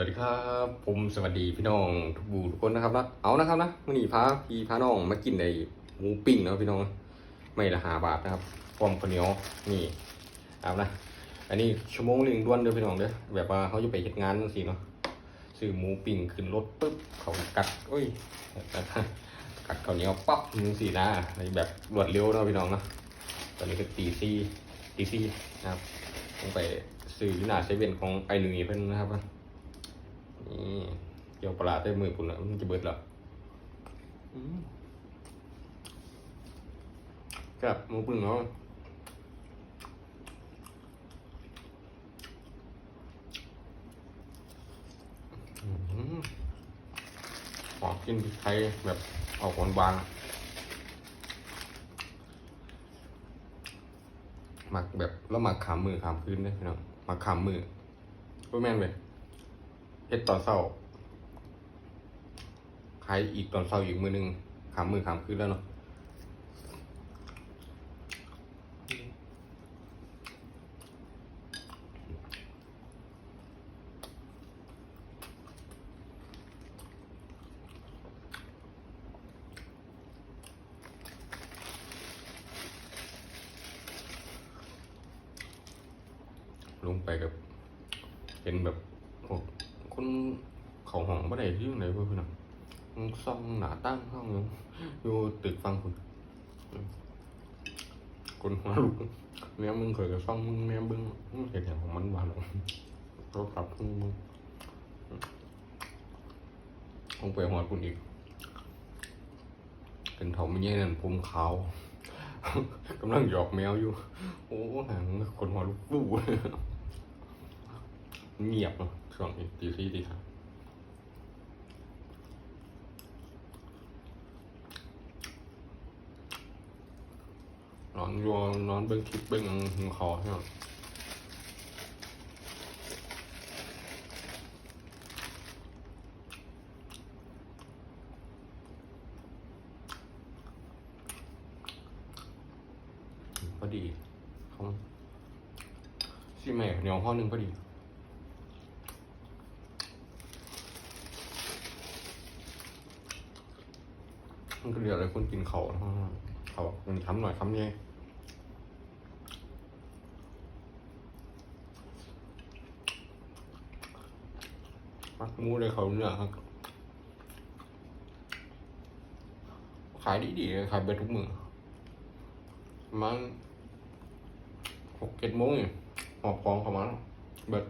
วัสดีครับ ผมสวัสดีพี่น้องทุกบูทุกคนนะครับนะเอานะครับนะวันนี้พาพี่พาน้องมากินในหมูปิ้งเนาะพี่น้อง ไม่ละหาบาทนะครับพร้อมข้าวเหนียวนี่เอานะอันนี้ชั่วโมงหนึ่งด้วนเด้อพี่น้องเด้อแบบว่าเขาจะไปเฮ็ดงานจังซี่เนาะซื้อหมูปิ้งขึ้นรถปุ๊บเขากัดโอ้ยกัดข้าวเหนียวปั๊บจังซี่นะแบบรวดเร็วเนาะพี่น้องเนาะตอนนี้ก็ตีซี่ตีซี่นะครับต้องไปซื้อหน้าเซเว่นของไอหนุ่ยเพิ่นนะครับนะ นี่เกี่ยวปลาได้มือปุ่นแล้วมันจะเบิดแล้วอืมครับหมูปุ่นเนาะหอมกินพริกไทยแบบออกหวานหวานหมักแบบแล้วหมักขามมือขามพื้นได้พี่น้องหมักขามมือก็แม่นเลย เฮ็ดตอนเช้าขายอีกตอนเช้าอีกมือหนึ่งขามมือขามคืนแล้วเนาะลงไปกับเห็นแบบพวก คนเขาห้องบ่ได้ที่ไหนเพื่อนน่ะมันซ่องหนาตั้งห้องอยู่ตึกฟังคุณคนหัวลุกเนี่ยมึงเคยกับซ่องมึงแม่มึงมึงเห็นอย่างของมันบ้านหรอกโทรศัพท์มึงมึงลงไปหัวคุณอีก เป็นเถาไม่แย่นั่นผมขาวกำลังหยอกแมวอยู่ โอ้หางคนหัวลุกวู้ เงียบเนอะช่วงนี้ตีสี่ตีสามนอนอยัวนอนเบิ้งคลิปเบิ้งหัวคอใช่ไหมพอดีเขาซีแม่เหนียวห้อหนึ่งพอดี มันก็เรียกอะไรคนกินเขาเนาเขาบอกมันคำหน่อยคำนี้มักมูเลยเขาเนื้อครับขายดีดีๆเลยขายเบิดทุกมือมันหกเจ็ดโมงนี่หอบของเขามาเบิด